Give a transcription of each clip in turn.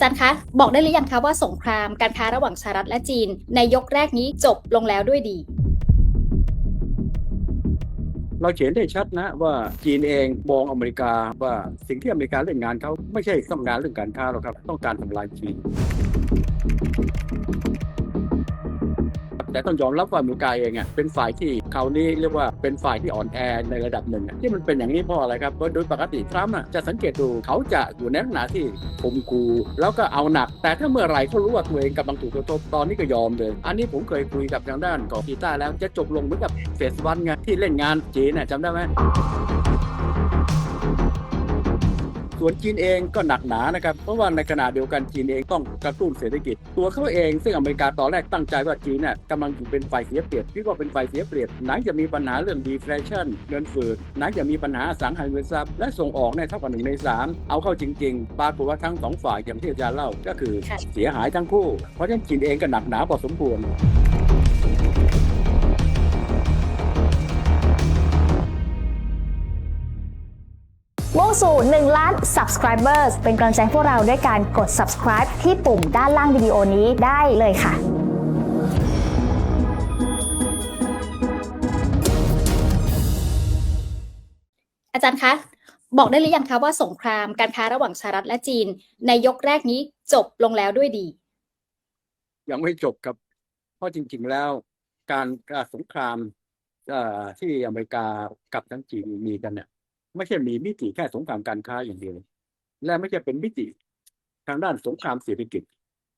จารย์คะบอกได้หรือยังคะว่าสงครามการค้าระหว่างสหรัฐและจีน ในยกแรกนี้จบลงแล้วด้วยดี เราเขียนได้ชัดนะว่าจีนเองมองอเมริกาว่าสิ่งที่อเมริกาเล่นงานเขาไม่ใช่ต้องงานเรื่องการค้าหรอกครับ ต้องการทำลายจีน แต่ต้องยอมรับว่ามริกาเองอะเป็นฝ่ายที่เขานี้เรียกว่าเป็นฝ่ายที่อ่อนแอในระดับหนึ่งที่มันเป็นอย่างนี้เพราะอะไรครับเพราะโดยปกติทรัมป์อะจะสังเกตดูเขาจะอยู่ในลักษณะที่ข่มกูแล้วก็เอาหนัก แต่ถ้าเมื่อไหร่เขารู้ว่าตัวเองกำลังถูกกระทบตอนนี้ก็ยอมเลย อันนี้ผมเคยคุยกับทางด้านของกีตาร์แล้วจะจบลงเหมือนกับเฟสวันไงที่เล่นงานจีนน่ะจำได้ไหม ส่วนจีนเองก็หนักหนานะครับ เพราะว่าในขณะเดียวกันจีนเองต้องกระตุ้นเศรษฐกิจ ตัวเขาเองซึ่งอเมริกาตอนแรกตั้งใจว่าจีนน่ะกำลังอยู่เป็นฝ่ายเสียเปรียบที่ก็เป็นฝ่ายเสียเปรียบไหนจะมีปัญหาเรื่องดีเฟลชันเงินฝืดไหนจะมีปัญหาสังหาริมทรัพย์และส่งออกในยเท่ากับหนึ่งในสามเอาเข้าจริงๆปรากฏว่าทั้งสองฝ่ายอย่างที่อาจารย์เล่าก็คือเสียหายทั้งคู่เพราะฉะนั้นจีนเองก็หนักหนาพอสมควร สู่ 1 ล้าน subscribers เป็นกำลังใจให้พวกเราด้วยการกด subscribe ที่ปุ่มด้านล่างวิดีโอนี้ได้เลยค่ะอาจารย์คะบอกได้หรือยังคะว่าสงครามการค้าระหว่างสหรัฐและจีน ในยกแรกนี้จบลงแล้วด้วยดี ยังไม่จบครับ เพราะจริง ๆแล้ว การการสงครามเอ่อที่อเมริกากับทั้งจีนมีกันเนี่ย ไม่ใช่มีมิติแค่สงครามการค้าอย่างเดียว และไม่ใช่เป็นมิติทางด้านสงครามเศรษฐกิจ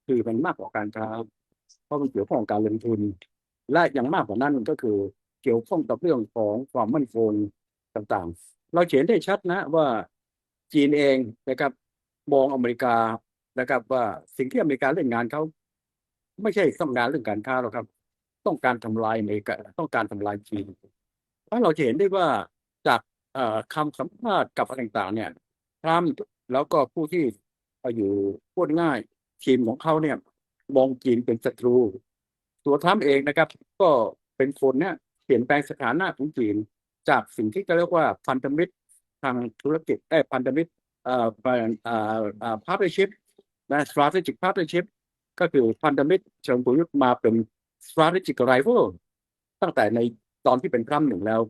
คือมันมากกว่าการค้า เพราะมันเกี่ยวข้องการลงทุน และอย่างมากกว่านั้นก็คือเกี่ยวข้องกับเรื่องของความมั่นคงต่างๆ เราเขียนได้ชัดนะว่าจีนเองนะครับมองอเมริกานะครับ ว่าสิ่งที่อเมริกาเล่นงานเขาไม่ใช่ต้องการเรื่องการค้าหรอกครับ ต้องการทำลายอเมริกาต้องการทำลายจีนเพราะเราจะเห็นได้ว่า คำสัมภาษณ์กับอะไรต่างๆ เนี่ยทรัมป์แล้วก็ผู้ที่อยู่พูดง่ายทีมของเขาเนี่ย มองจีนเป็นศัตรู ตัวทรัมป์เองนะครับ ก็เป็นคนเนี่ยเปลี่ยนแปลงสถานะของจีน จากสิ่งที่เขาเรียกว่าพันธมิตรทางธุรกิจได้พันธมิตรเอ่อเอ่อเอ่อเอ่อ partnership นะ strategic partnership ก็คือพันธมิตรเชิงประยุทธ์มาเป็น strategic rival ตั้งแต่ในตอนที่เป็นทรัมป์หนึ่งแล้ว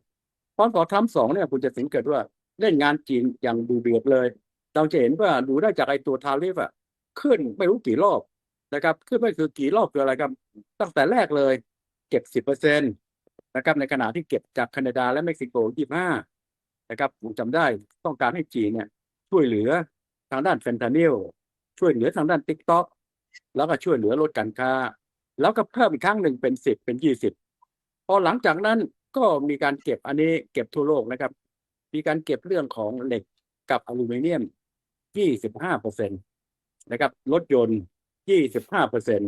พอพอทรัมสองเนี่ยคุณจะสังเกตว่าเล่นงานจีนอย่างดูเดือดเลย เราจะเห็นว่าดูได้จากไอ้ตัวทาริฟอะขึ้นไม่รู้กี่รอบนะครับ ขึ้นไม่คือกี่รอบคืออะไรครับ ตั้งแต่แรกเลยเก็บสิบเปอร์เซ็นตนะครับ ในขณะที่เก็บจากแคนาดาและเม็กซิโกยี่ห้านะครับผมจำได้ต้องการให้จีนเนี่ย ช่วยเหลือทางด้านเฟนทานิลช่วยเหลือทางด้านติ๊กต็อกแล้วก็ช่วยเหลือลดการค้า แล้วก็เพิ่มอีกครั้งหนึ่งเป็นสิบเป็นยี่สิบพอหลังจากนั้น ก็มีการเก็บอันนี้เก็บทั่วโลกนะครับ มีการเก็บเรื่องของเหล็กกับอลูมิเนียมยี่สิบห้าเปอร์เซ็นตนะครับ รถยนต์ยี่สิบห้าเปอร์เซ็นต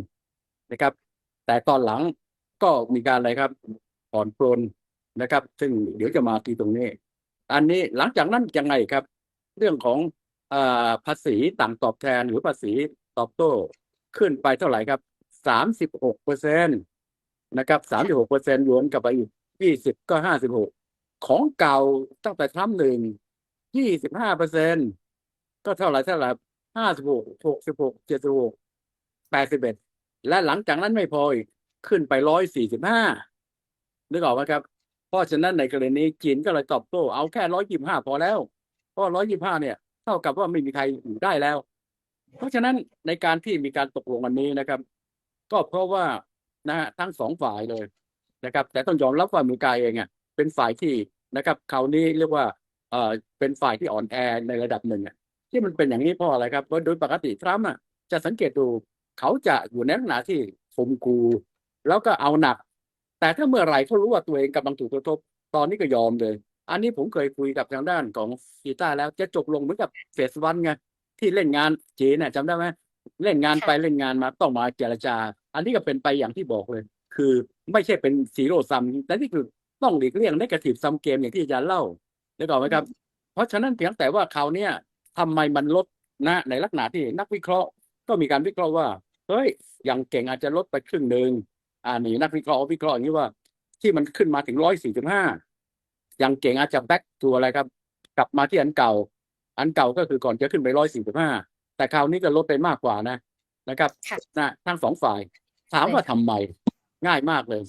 นะครับ แต่ตอนหลังก็มีการอะไรครับผ่อนปรนนะครับ ซึ่งเดี๋ยวจะมาที่ตรงนี้ อันนี้หลังจากนั้นยังไงครับ เรื่องของอภาษีต่างตอบแทนหรือภาษีตอบโต้ขึ้นไปเท่าไหร่ครับสามสิบหกเปอร์เซ็นตนะครับสามสิบหกเปอร์เซ็นรวมกับไปอีก ยี่สิบก็ห้าสิบหกของเก่าตั้งแต่ทรัมป์หนึ่งยี่สิบห้าเปอร์เซ็นก็เท่าไหร่เท่าไหร่ห้าสิบหกหกสิบหกเจ็ดสิบหกแปดสิบเอ็ดและหลังจากนั้นไม่พออีกขึ้นไปร้อยสี่สิบห้านึกออกไหมครับ เพราะฉะนั้นในกรณีนี้จีนก็เลยตอบโต้เอาแค่ร้อยยี่ห้าพอแล้ว เพราะร้อยยี่ห้าเนี่ย เท่ากับว่าไม่มีใครอยู่ได้แล้ว เพราะฉะนั้นในการที่มีการตกลงวันนี้นะครับ ก็เพราะว่านะฮะทั้งสองฝ่ายเลย นะครับ แต่ต้องยอมรับว่าอเมริกาเองอะเป็นฝ่ายที่นะครับคราวนี้เรียกว่าเอ่อเป็นฝ่ายที่อ่อนแอในระดับหนึ่งอะที่มันเป็นอย่างนี้เพราะอะไรครับเพราะโดยปกติทรัมป์อะจะสังเกตดูเขาจะอยู่ในลักษณะที่ข่มกูแล้วก็เอาหนัก แต่ถ้าเมื่อไหร่เขารู้ว่าตัวเองกำลังถูกกระทบ ตอนนี้ก็ยอมเลย อันนี้ผมเคยคุยกับทางด้านของกีตาร์แล้วจะจบลงเหมือนกับเฟสวันไงที่เล่นงานจีนน่ะจำได้ไหมเล่นงานไปเล่นงานมาต้องมาเจรจา อันนี้ก็เป็นไปอย่างที่บอกเลย คือ ไม่ใช่เป็นซีโร่ซัมแต่นี่คือต้องหลีกเลี่ยงนกาทีฟซัมเกมอย่างที่อาจารย์เล่าได้ก่อนไหมครับ เพราะฉะนั้นเพียงแต่ว่าคราวเนี้ยทำไมมันลดนะในลักษณะที่นักวิเคราะห์ ก็มีการวิเคราะห์ว่าเฮ้ยอย่างเก่งอาจจะลดไปครึ่งหนึ่งอ่านี่นักวิเคราะห์วิเคราะห์อย่างนี้ว่า ที่มันขึ้นมาถึงร้อยสี่สิบห้าอย่างเก่งอาจจะแบ็กตัวอะไรครับ กลับมาที่อันเก่า อันเก่าก็คือก่อนจะขึ้นไปร้อยสี่สิบห้าแต่คราวนี้ก็ลดไปมากกว่านะนะครับค่ะนะทั้งสองฝ่าย ถามว่าทำไม ง่ายมากเลย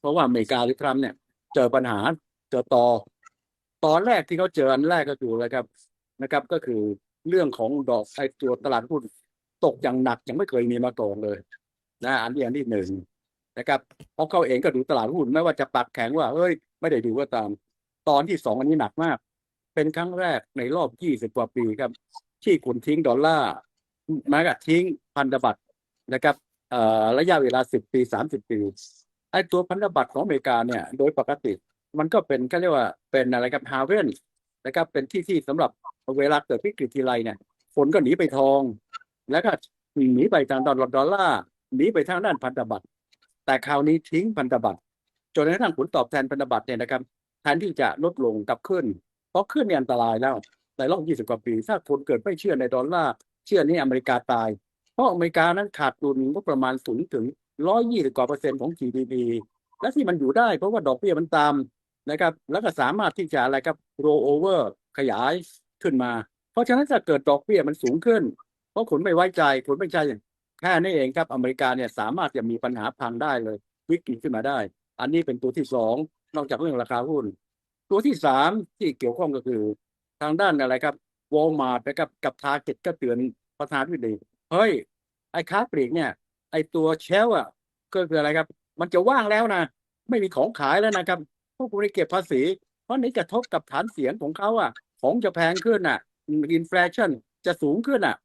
เพราะว่าอเมริกาหรือทรัมป์เนี่ยเจอปัญหาเจอตอตอนแรกที่เขาเจออันแรกก็คืออะไรครับนะครับ ก็คือเรื่องของดอกไอตัวตลาดหุ้นตกอย่างหนักยังไม่เคยมีมาก่อนเลยนะอันนี้อันที่หนึ่งนะครับเพราะเขาเองก็ดูตลาดหุ้นไม่ว่าจะปักแข็งว่าเฮ้ยไม่ได้ดูก็ตาม ตอนที่สองอันนี้หนักมาก เป็นครั้งแรกในรอบยี่สิบกว่าปีครับ ที่คุณทิ้งดอลลาร์แม้กระทิ้งพันธบัตรนะครับ ระยะเวลาสิบปีสามสิบปีไอ้ตัวพันธบัตรของอเมริกาเนี่ยโดยปกติมันก็เป็นก็เรียกว่าเป็นอะไรครับฮาเวนนะครับเป็นที่ที่สำหรับเวลาเกิดวิกฤตทีไรเนี่ยฝนก็หนีไปทอง แล้วก็หนีไปทางดอลลาร์ดอลลาร์หนีไปทางด้านพันธบัตร แต่คราวนี้ทิ้งพันธบัตรจนกระทั่งผลตอบแทนพันธบัตรเนี่ยนะครับแทนที่จะลดลงกลับขึ้น เพราะขึ้นเนี่ยอันตรายแล้วในรอบ 20 กว่าปี ถ้าคนเกิดไม่เชื่อในดอลลาร์เชื่อนี่อเมริกาตาย เพราะอเมริกานั้นขาดดุลงบประมาณสูงถึง120กว่าเปอร์เซ็นต์ของ GDP และที่มันอยู่ได้เพราะว่าดอกเบี้ยมันตามนะครับ แล้วก็สามารถที่จะอะไรครับ roll over ขยายขึ้นมา เพราะฉะนั้นถ้าเกิดดอกเบี้ยมันสูงขึ้น เพราะคนไม่ไว้ใจคนไม่ใจแค่นี้เองครับอเมริกาเนี่ยสามารถจะมีปัญหาพังได้เลย วิกฤตขึ้นมาได้ อันนี้เป็นตัวที่สองนอกจากเรื่องราคาหุ้น ตัวที่สามที่เกี่ยวข้องก็คือ ทางด้านอะไรครับวอลมาร์ทนะครับกับทาร์เก็ตก็เตือนประธานวิดี เฮ้ย ไอ้ค้าปลีกเนี่ย ไอ้ตัวเชลอะ ก็คืออะไรครับ มันจะว่างแล้วนะ ไม่มีของขายแล้วนะครับ พวกคุณได้เก็บภาษี เพราะนี้จะทบกับฐานเสียงของเขาอะ ของจะแพงขึ้นอะ อินฟลชันจะสูงขึ้นอะ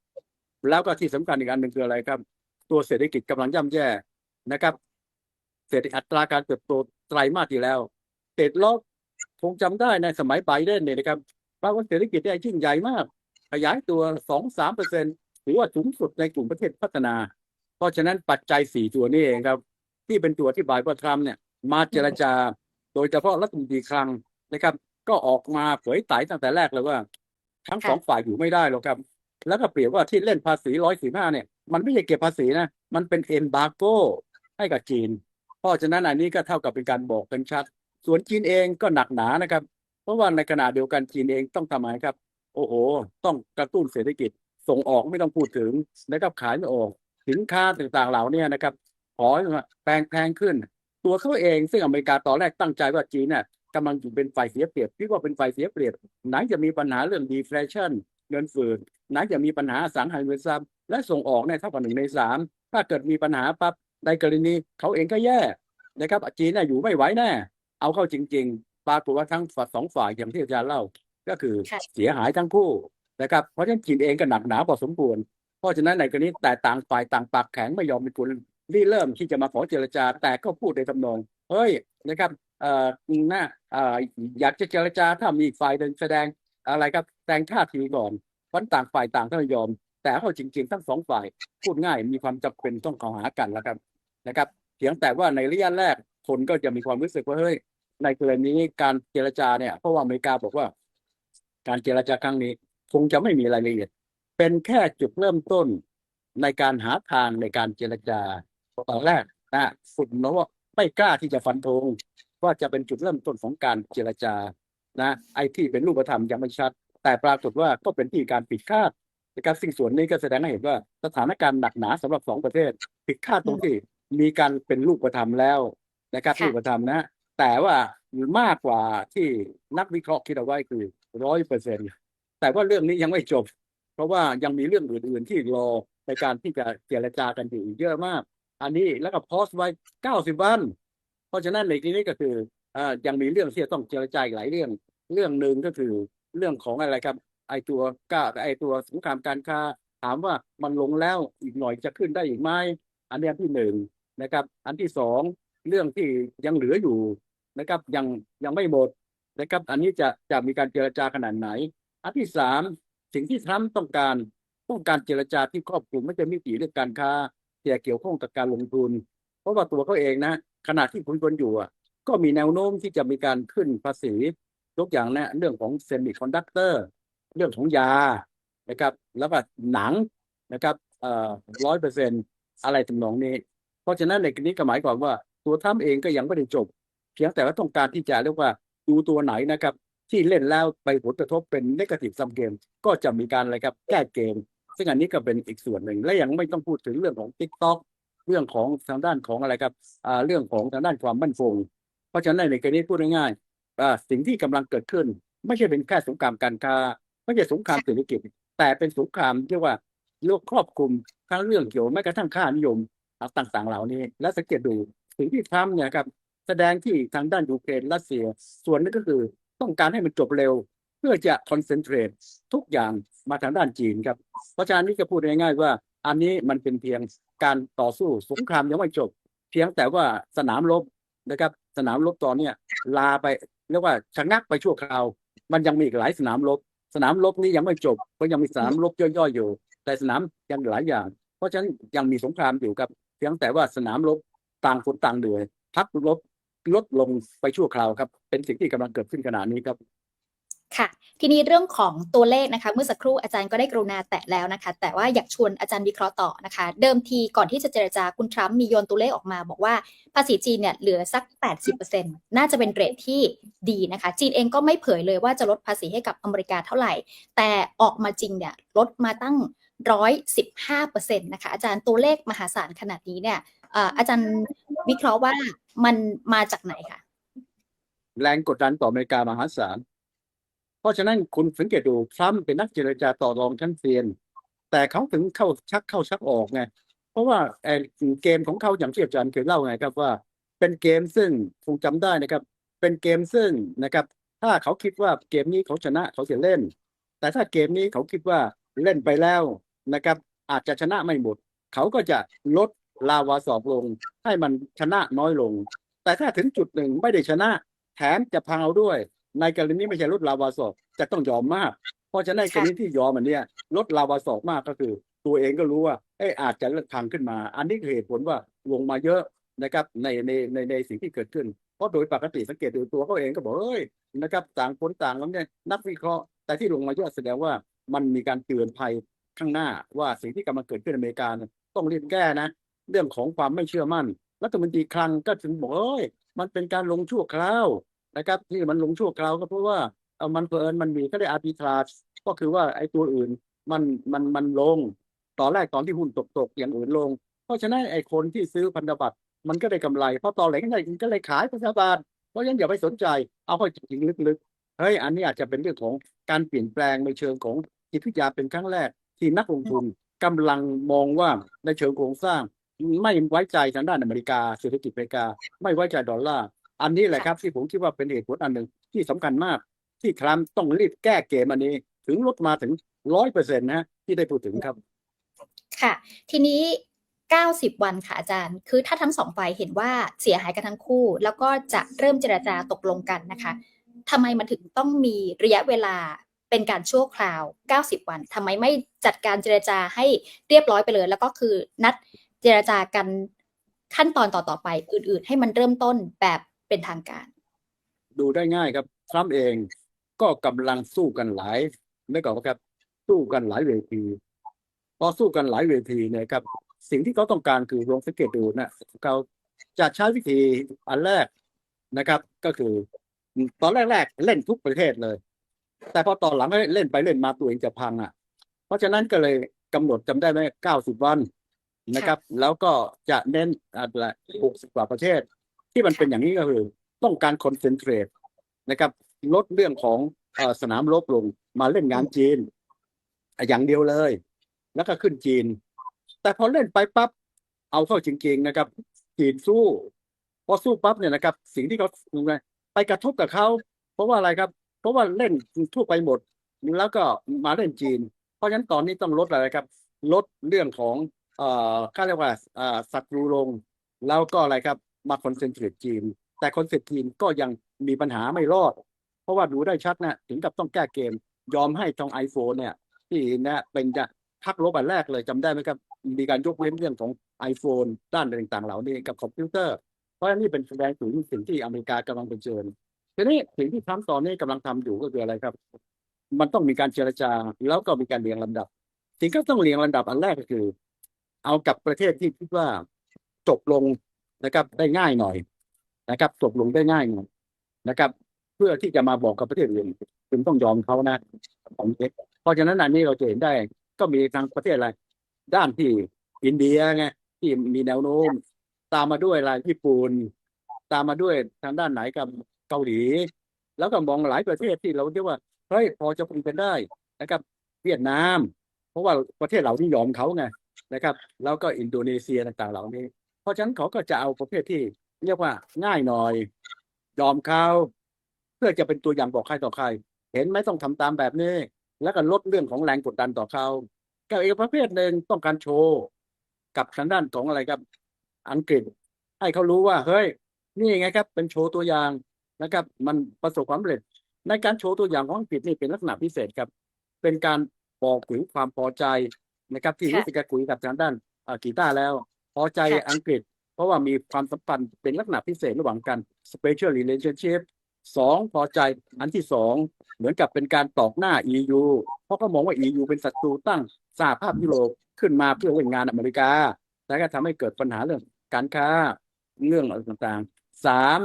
แล้วก็ที่สำคัญอีกอันหนึ่งคืออะไรครับ ตัวเศรษฐกิจกำลังย่ำแย่นะครับ เศรษฐอัตราการเติบโตไตรมาสที่แล้วติดลบคงจำได้ในสมัยไบเดนเนี่ยนะครับปรากฏเศรษฐกิจได้ยิ่งใหญ่มาก ขยายตัวสองสามเปอร์เซ็นต์ ถือว่าสูงสุดในกลุ่มประเทศพัฒนา เพราะฉะนั้นปัจจัยสี่ตัวนี้เองครับ ที่เป็นตัวที่บายว่าทรัมป์เนี่ย มาเจรจา โดยเฉพาะรัฐมนตรีคลังนะครับ ก็ออกมาเผยไต่ตั้งแต่แรกเลยว่า ทั้งสองฝ่ายอยู่ไม่ได้หรอกครับ แล้วก็เปรียบว่าที่เล่นภาษีร้อยสี่ห้าเนี่ย มันไม่ใช่เก็บภาษีนะ มันเป็นเอ็นบาโกให้กับจีน เพราะฉะนั้นอันนี้ก็เท่ากับเป็นการบอกกันชัด ส่วนจีนเองก็หนักหนานะครับ เพราะว่าในขณะเดียวกันจีนเองต้องทำไมครับ โอ้โห ต้องกระตุ้นเศรษฐกิจ ส่งออกไม่ต้องพูดถึงนะครับขายไม่ออกสินค้าต่างๆเหล่านี้นะครับขอแพงแพงขึ้น ตัวเขาเองซึ่งอเมริกาตอนแรกตั้งใจว่าจีนเนี่ยกำลังอยู่เป็นฝ่ายเสียเปรียบคิดว่าเป็นฝ่ายเสียเปรียบไหนจะมีปัญหาเรื่องดีเฟลชันเงินฝืดไหนจะมีปัญหาอสังหาริมทรัพย์และส่งออกเนี่ยเท่ากับหนึ่งในสามถ้าเกิดมีปัญหาปั๊บในกรณีเขาเองก็แย่นะครับจีนเนี่ยอยู่ไม่ไหวแน่เอาเข้าจริง ๆ ปรากฏว่าทั้งฝ่ายสองฝ่ายอย่างที่อาจารย์เล่า ก็คือค่ะเสียหายทั้งคู่ นะครับเพราะฉะนั้นจีนเองก็หนักหนาพอสมควร เพราะฉะนั้นในกรณีแต่ต่างฝ่ายต่างปากแข็งไม่ยอมเป็นคนรีเริ่มที่จะมาขอเจรจา แต่ก็พูดในทำนองเฮ้ยนะครับเอ่อน่าเอ่ออยากจะเจรจาถ้ามีอีกฝ่ายหนึ่งแสดงอะไรครับแสดงท่าทีก่อนเพราะต่างฝ่ายต่างต้องยอม แต่เอาจริง ๆ ทั้งสองฝ่ายพูดง่ายมีความจำเป็นต้องเข้าหากันแล้วครับนะครับเพียงแต่ว่าในระยะแรกคนก็จะมีความรู้สึกว่าเฮ้ยในกรณีนี้การเจรจาเนี่ยเพราะว่าอเมริกาบอกว่า การเจรจาครั้งนี้ คงจะไม่มีรายละเอียด เป็นแค่จุดเริ่มต้นในการหาทางในการเจรจาตอนแรกนะสุดนะว่าไม่กล้าที่จะฟันธงว่าจะเป็นจุดเริ่มต้นของการเจรจานะไอ้ที่เป็นรูปธรรมยังไม่ชัด แต่ปรากฏว่าก็เป็นที่การผิดคาดนะครับสิ่งส่วนนี้ก็แสดงให้เห็นว่าสถานการณ์หนักหนาสำหรับสองประเทศผิดคาดตรงที่มีการเป็นรูปธรรมแล้วนะครับค่ะรูปธรรมนะ แต่ว่ามากกว่าที่นักวิเคราะห์คิดเอาไว้คือร้อยเปอร์เซ็น แต่ว่าเรื่องนี้ยังไม่จบ เพราะว่ายังมีเรื่องอื่นๆที่รอในการที่จะเจรจากันอยู่เยอะมาก อันนี้แล้วก็โพสต์ไว้เก้าสิบวัน เพราะฉะนั้นในที่นี้ก็คืออ่ายังมีเรื่องที่จะต้องเจรจาอีกหลายเรื่อง เรื่องหนึ่งก็คือเรื่องของอะไรครับ ไอตัวก้าไอตัวสงครามการค้า ถามว่ามันลงแล้วอีกหน่อยจะขึ้นได้อีกไหมอันนี้ที่หนึ่งนะครับ อันที่สองเรื่องที่ยังเหลืออยู่นะครับ ยังยังไม่หมดนะครับ อันนี้จะจะมีการเจรจาขนาดไหน อันที่สามสิ่งที่ทรัมป์ต้องการต้องการเจรจาที่ครอบคลุมไม่ใช่มิติเรื่องการค้าที่เกี่ยวข้องกับการลงทุน เพราะว่าตัวเขาเองนะ ขณะที่คุยกันอยู่ก็มีแนวโน้มที่จะมีการขึ้นภาษียกอย่างนะเรื่องของเซมิคอนดักเตอร์เรื่องของยานะครับ แล้วก็หนังนะครับร้อยเปอร์เซ็นอะไรทำนองนี้ เพราะฉะนั้นในกรณีก็หมายความว่าตัวทรัมเองก็ยังไม่ได้จบ เพียงแต่ว่าต้องการที่จะเรียกว่าดูตัวไหนนะครับ ที่เล่นแล้วไปผลกระทบเป็นนกาทีฟซัมเกมก็จะมีการอะไรครับแก้เกม ซึ่งอันนี้ก็เป็นอีกส่วนหนึ่งและยังไม่ต้องพูดถึงเรื่องของ t ิ k t o k เรื่องของทางด้านของอะไรครับอ่าเรื่องของทางด้านความมั่นคงเพราะฉะนั้นในกรณีพูดง่ายๆอ่าสิ่งที่กำลังเกิดขึ้น ไม่ใช่เป็นแค่สงครามการค้าไม่ใช่สงครามเศรษฐกิจ แต่เป็นสงครามเรียกว่าโลกครอบคลุมทั้งเรื่องเกี่ยวแม้กระทั่งค่านิยมต่าง ๆ เหล่านี้ และสังเกตดูสิ่งที่ทำเนี่ยครับแสดงที่ทางด้านยูเครนรัสเซีย ส่วนนึงก็คือ ต้องการให้มันจบเร็ว เพื่อจะคอนเซนเทรตทุกอย่างมาทางด้านจีนครับ เพราะฉะนั้นนี่ก็พูดง่ายๆว่า อันนี้มันเป็นเพียงการต่อสู้สงครามยังไม่จบ เพียงแต่ว่าสนามรบนะครับ สนามรบตอนเนี้ยลาไปเรียกว่าชะงักไปชั่วคราว มันยังมีอีกหลายสนามรบ สนามรบนี้ยังไม่จบเพราะยังมีสนามรบย่อยๆอยู่ แต่สนามยังหลายอย่าง เพราะฉะนั้นยังมีสงครามอยู่ครับ เพียงแต่ว่าสนามรบต่างคนต่างเดือยพักรบ ลดลงไปชั่วคราวครับ เป็นสิ่งที่กำลังเกิดขึ้นขณะนี้ครับค่ะ ทีนี้เรื่องของตัวเลขนะคะเมื่อสักครู่อาจารย์ก็ได้กรุณาแตะแล้วนะคะ แต่ว่าอยากชวนอาจารย์วิเคราะห์ต่อนะคะ เดิมทีก่อนที่จะเจรจาคุณทรัมป์มีโยนตัวเลขออกมา บอกว่าภาษีจีนเนี่ยเหลือสัก 80%น่าจะเป็นเรทที่ดีนะคะ จีนเองก็ไม่เผยเลยว่าจะลดภาษีให้กับอเมริกาเท่าไหร่ แต่ออกมาจริงเนี่ยลดมาตั้ง 115%นะคะอาจารย์ตัวเลขมหาศาลขนาดนี้เนี่ย อาจารย์วิเคราะห์ว่ามันมาจากไหนคะแรงกดดันต่ออเมริกามหาศาล เพราะฉะนั้นคุณสังเกตดูทรัมป์เป็นนักเจรจาต่อรองชั้นเซียน แต่เขาถึงเข้าชักเข้าชักออกไง เพราะว่าเกมของเขาอย่างที่อาจารย์เคยเล่าไงครับว่า เป็นเกมซึ่งคงจำได้นะครับ เป็นเกมซึ่งนะครับ ถ้าเขาคิดว่าเกมนี้เขาชนะเขาจะเล่น แต่ถ้าเกมนี้เขาคิดว่าเล่นไปแล้วนะครับ อาจจะชนะไม่หมด เขาก็จะลด ลาวาสอบลง ให้มันชนะน้อยลง แต่ถ้าถึงจุดหนึ่งไม่ได้ชนะ แถมจะพังเอาด้วย ในกรณีไม่ใช่ลดลาวาสอบจะต้องยอมมาก เพราะฉะนั้นกรณีที่ยอมอันเนี้ยลดลาวาสอบมากก็คือ ตัวเองก็รู้ว่าเอ้อาจจะเลิกพังขึ้นมา อันนี้คือเหตุผลว่าลงมาเยอะนะครับในในในในสิ่งที่เกิดขึ้นเพราะโดยปกติสังเกตดูตัวเขาเองก็บอกเอ้ยนะครับต่างคนต่างแล้วเนี่ยนักวิเคราะห์แต่ที่ลงมาเยอะแสดงว่ามันมีการเตือนภัยข้างหน้าว่าสิ่งที่กำลังเกิดขึ้นในอเมริกาต้องรีบแก้นะ เรื่องของความไม่เชื่อมั่น รัฐมนตรีคลังก็ถึงบอกเอ้ยมันเป็นการลงชั่วคราวนะครับที่มันลงชั่วคราวก็เพราะว่าเอามันเพลินมันมีก็ได้อาร์บิทราจก็คือว่าไอ้ตัวอื่นมันมันมันลง ตอนแรกตอนที่หุ้นตกตกอย่างอื่นลง เพราะฉะนั้นไอ้คนที่ซื้อพันธบัตรมันก็ได้กำไรเพราะตอนหลังก็เลยก็เลยขายพันธบัตรเพราะฉะนั้นอย่าไปสนใจ เอาเข้าจริงลึกๆเฮ้ยอันนี้อาจจะเป็นเรื่องของการเปลี่ยนแปลงในเชิงของจิตวิทยาเป็นครั้งแรก ที่นักลงทุนกำลังมองว่าในเชิงโครงสร้าง ไม่ไว้ใจทางด้านอเมริกาเศรษฐกิจอเมริกา ไม่ไว้ใจดอลลาร์อันนี้แหละครับที่ผมคิดว่าเป็นเหตุผลอันหนึ่งที่สำคัญมาก ที่ทรัมป์ต้องรีบแก้เกมอันนี้ ถึงลดมาถึงร้อยเปอร์เซ็นต์นะที่ได้พูดถึงครับ ค่ะ ทีนี้90วันค่ะอาจารย์ คือถ้าทั้งสองฝ่ายเห็นว่าเสียหายกันทั้งคู่ แล้วก็จะเริ่มเจรจาตกลงกันนะคะทำไมมันถึงต้องมีระยะเวลาเป็นการชั่วคราว 90 วันทำไมไม่จัดการเจรจาให้เรียบร้อยไปเลย แล้วก็คือนัด จรจากันขั้นตอนต่อๆไปอื่น ๆ ให้มันเริ่มต้นแบบเป็นทางการ ดูได้ง่ายครับทรัมป์เองก็กำลังสู้กันหลายไม่ก่อนครับ สู้กันหลายเวทีพอสู้กันหลายเวทีเนี่ยครับ สิ่งที่เขาต้องการคือลองสังเกตดูนะเขาจะใช้วิธีอันแรกนะครับ ก็คือ ตอนแรกๆเล่นทุกประเทศเลย แต่พอตอนหลังเล่นไปเล่นมาตัวเองจะพังอะ เพราะฉะนั้นก็เลยกำหนดจำได้ไหมเก้าสิบวัน นะครับ แล้วก็จะเน้นอะไรหกสิบกว่าประเทศ ที่มันเป็นอย่างนี้ก็คือ ต้องการคอนเซนเทรตนะครับ ลดเรื่องของเออสนามรบลงมาเล่นงานจีน อย่างเดียวเลย แล้วก็ขึ้นจีน แต่พอเล่นไปปั๊บเอาเข้าจริงๆนะครับ จีนสู้ พอสู้ปั๊บเนี่ยนะครับ สิ่งที่เขาไปกระทบกับเขาเพราะว่าอะไรครับ เพราะว่าเล่นทั่วไปหมด แล้วก็มาเล่นจีน เพราะฉะนั้นตอนนี้ต้องลดอะไรครับ ลดเรื่องของ เอ่อก็เรียกว่าเอ่อศัตรูลง แล้วก็อะไรครับมาคอนเซนเทรตจีน แต่คอนเซนเทรตจีนก็ยังมีปัญหาไม่รอด เพราะว่าดูได้ชัดนะถึงกับต้องแก้เกม ยอมให้ทางไอโฟนเนี่ย ที่นะเป็นจะพักลบอันแรกเลยจำได้ไหมครับ มีการยกเว้นเรื่องของ iPhone ด้านต่างๆ เหล่านี้กับคอมพิวเตอร์ เพราะฉะนั้นนี่เป็นแสดงถึงสิ่งที่อเมริกากำลังเผชิญทีนี้สิ่งที่ทรัมป์ตอนนี้กำลังทำอยู่ก็คืออะไรครับ มันต้องมีการเจรจาแล้วก็มีการเรียงลำดับ สิ่งที่ต้องเรียงลำดับอันแรกก็คือ เอากับประเทศที่คิดว่าจบลงนะครับ ได้ง่ายหน่อยนะครับจบลงได้ง่ายหน่อยนะครับ เพื่อที่จะมาบอกกับประเทศอื่นคุณต้องยอมเขานะของเทเพราะฉะนั้นอันนี้เราจะเห็นได้ ก็มีทางประเทศอะไร ด้านที่อินเดียไงที่มีแนวโน้ม ตามมาด้วยอะไรญี่ปุ่นตามมาด้วยทางด้านไหนกับเกาหลี แล้วก็มองหลายประเทศที่เราเรียกว่าเฮ้ยพอจะเป็นไปได้นะครับ เวียดนาม เพราะว่าประเทศเราที่ยอมเขาไง นะครับ แล้วก็อินโดนีเซียต่างๆ เหล่านี้ เพราะฉะนั้นเขาก็จะเอาประเภทที่เรียกว่าง่ายหน่อย ยอมเขาเพื่อจะเป็นตัวอย่างบอกใครต่อใคร เห็นไหมต้องทำตามแบบนี้ แล้วก็ลดเรื่องของแรงกดดันต่อเขากับอีกประเภทหนึ่งต้องการโชว์กับทางด้านของอะไรครับ อังกฤษ ให้เขารู้ว่าเฮ้ย นี่ไงครับ เป็นโชว์ตัวอย่างนะครับ มันประสบความสำเร็จ ในการโชว์ตัวอย่างของอังกฤษนี่เป็นลักษณะพิเศษครับ เป็นการบอกถึงความพอใจ นะครับ ที่ค่ะรู้สึกจะคุยกับทางด้านอ่ากีตาร์แล้ว พอใจค่ะ อังกฤษ เพราะว่ามีความสัมพันธ์เป็นลักษณะพิเศษระหว่างกัน special relationship สองพอใจอันที่สองเหมือนกับเป็นการตอกหน้า EU เพราะเขามองว่า EU เป็นศัตรูตั้งสหภาพยุโรปขึ้นมาเพื่อเล่นงานอเมริกา แล้วก็ทำให้เกิดปัญหาเรื่องการค้าเรื่องอะไรต่างๆสาม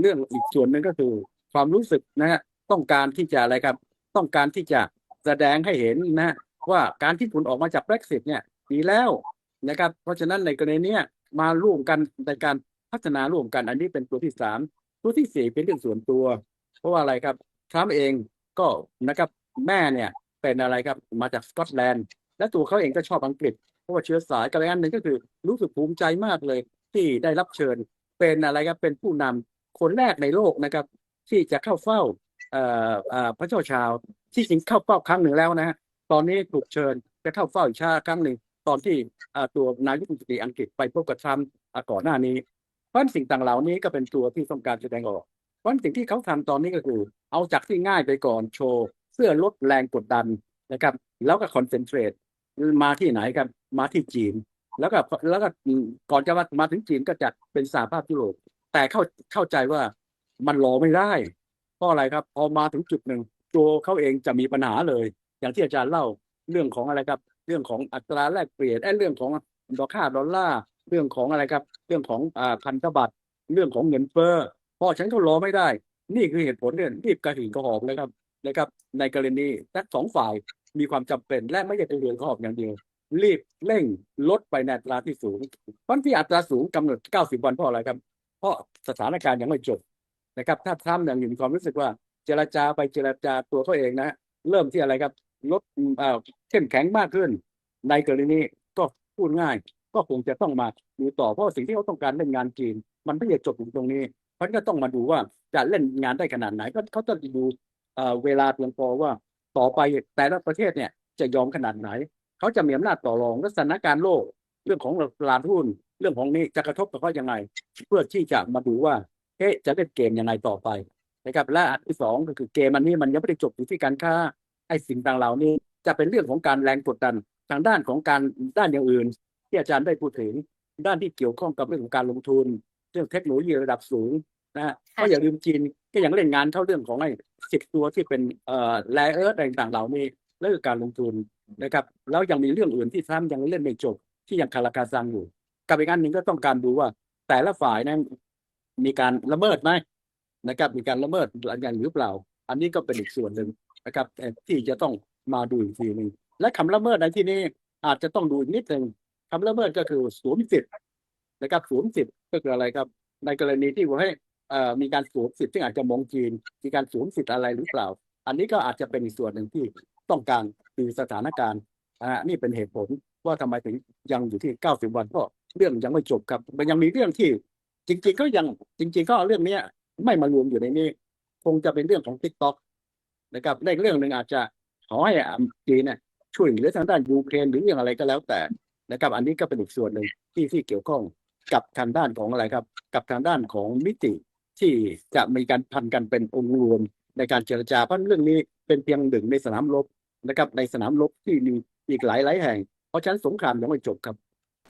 เรื่องอีกส่วนหนึ่งก็คือ ความรู้สึกนะฮะต้องการที่จะอะไรครับ ต้องการที่จะแสดงให้เห็นนะฮะ ว่าการที่ผลออกมาจาก Brexit เนี่ยดีแล้วนะครับ เพราะฉะนั้นในกรณีนี้มาร่วมกันในการพัฒนาร่วมกัน อันนี้เป็นตัวที่สามตัวที่สี่เป็นเรื่องส่วนตัว เพราะว่าอะไรครับทรัมป์เองก็นะครับแม่เนี่ยเป็นอะไรครับมาจากสกอตแลนด์และตัวเขาเองก็ชอบอังกฤษ เพราะว่าเชื้อสายกับอีกอันหนึ่งก็คือรู้สึกภูมิใจมากเลย ที่ได้รับเชิญเป็นอะไรครับเป็นผู้นำคนแรกในโลกนะครับ ที่จะเข้าเฝ้าอ่อเอ่อพระเจ้าชาวที่จริงเข้าเฝ้าครั้งหนึ่งแล้วนะฮะ ตอนนี้ถูกเชิญจะเข้าเฝ้าอีกชาครั้งหนึ่งตอนที่ตัวนายกรัฐมนตรีอังกฤษไปพบกับทรัมป์ก่อนหน้านี้ เพราะสิ่งต่างเหล่านี้ก็เป็นตัวที่ต้องการแสดงออก เพราะสิ่งที่เขาทำตอนนี้ก็คือ เอาจากที่ง่ายไปก่อนโชว์เพื่อลดแรงกดดันนะครับ แล้วก็คอนเซนเทรตมาที่ไหนครับ มาที่จีน แล้วก็แล้วก็ก่อนจะมามาถึงจีนก็จัดเป็นสหภาพยุโรปแต่เข้าเข้าใจว่ามันรอไม่ได้เพราะอะไรครับ พอมาถึงจุดหนึ่งตัวเขาเองจะมีปัญหาเลย อย่างที่อาจารย์เล่าเรื่องของอะไรครับ เรื่องของอัตราแลกเปลี่ยนไอ้เรื่องของดอกค่าดอลลาร์เรื่องของอะไรครับ เรื่องของอ่าพันธบัตรเรื่องของเงินเฟ้อพราะฉันก็รอไม่ได้ นี่คือเหตุผลเนี่ยรีบกระหืนกระหอบเลยครับนะครับ ในกรณีทั้งสองฝ่ายมีความจำเป็นและไม่ใช่เป็นเรื่องกระหอบอย่างเดียว รีบเร่งลดไปในอัตราที่สูงเพราะที่อัตราสูงกำหนด 90 วันเพราะอะไรครับ เพราะสถานการณ์ยังไม่จบนะครับ ถ้าทรัมป์ยังมีความรู้สึกว่าเจรจาไปเจรจาตัวเขาเองนะ เริ่มที่อะไรครับ ลดเอ่อเข้มแข็งมากขึ้น ในกรณีก็พูดง่าย ก็คงจะต้องมาดูต่อเพราะสิ่งที่เขาต้องการเล่นงานจีน มันไม่ได้จบอยู่ตรงนี้เพราะนั้ก็ต้องมาดูว่าจะเล่นงานได้ขนาดไหนก็เขาต้องดูเอ่อเวลาเพียงพอว่าต่อไปแต่ละประเทศเนี่ยจะยอมขนาดไหน เขาจะมีอำนาจต่อรองและสถานการณ์โลก เรื่องของตลาดหุ้นเรื่องของนี้จะกระทบกับเขายังไง เพื่อที่จะมาดูว่าเอ๊ะจะเล่นเกมยังไงต่อไปนะครับและอันที่สองก็คือเกมอันนี้มันยังไม่ได้จบอยู่ที่การค้า ไอ้สิ่งต่างเหล่านี้จะเป็นเรื่องของการแรงกดดันทางด้านของการด้านอย่างอื่น ที่อาจารย์ได้พูดถึงด้านที่เกี่ยวข้องกับเรื่องของการลงทุน เรื่องเทคโนโลยีระดับสูงนะฮะเพราะอย่าลืมจีนก็ยังเล่นงานเข้าเรื่องของไอ้สิบตัวที่เป็นเอ่อแร่เอิร์ธอะไรต่างๆเหล่านี้และคือการลงทุนนะครับแล้วยังมีเรื่องอื่นที่ทรัมป์ยังเล่นไม่จบ ที่ยังคาราคาซังอยู่กับอีกอันหนึ่งก็ต้องการดูว่า แต่ละฝ่ายนั้นมีการละเมิดไหมนะครับ มีการละเมิดอะไรอย่างหรือเปล่า อันนี้ก็เป็นอีกส่วนหนึ่งนะครับที่จะต้องมาดูอีกทีหนึ่งและคำละเมิดในที่นี้อาจจะต้องดูอีกนิดหนึ่งคำละเมิดก็คือสวมสิทธิ์นะครับสวมสิทธิ์ก็คืออะไรครับ ในกรณีที่ว่าให้อ่อมีการสวมสิทธิ์ที่อาจจะมองจีน มีการสวมสิทธิ์อะไรหรือเปล่า อันนี้ก็อาจจะเป็นอีกส่วนหนึ่งที่ต้องการดูสถานการณ์อ่านี่เป็นเหตุผลว่าทำไมถึงยังอยู่ที่ 90 วันเพราะเรื่องยังไม่จบครับ มันยังมีเรื่องที่จริง ๆ ก็ยังจริง ๆ ก็เรื่องเนี้ยไม่มารวมอยู่ในนี้ คงจะเป็นเรื่องของ TikTok นะครับในเรื่องหนึ่งอาจจะขอให้อาจีนเนี่ยช่วยเหลือทางด้านยูเครนหรือเรื่องอะไรก็แล้วแต่นะครับ อันนี้ก็เป็นอีกส่วนหนึ่งที่ที่เกี่ยวข้องกับทางด้านของอะไรครับ กับทางด้านของมิติที่จะมีการพันกันเป็นองค์รวมในการเจรจาเพราะเรื่องนี้เป็นเพียงหนึ่งในสนามรบนะครับ ในสนามรบที่มีอีกหลายหลายแห่ง เพราะฉะนั้นสงครามยังไม่จบครับ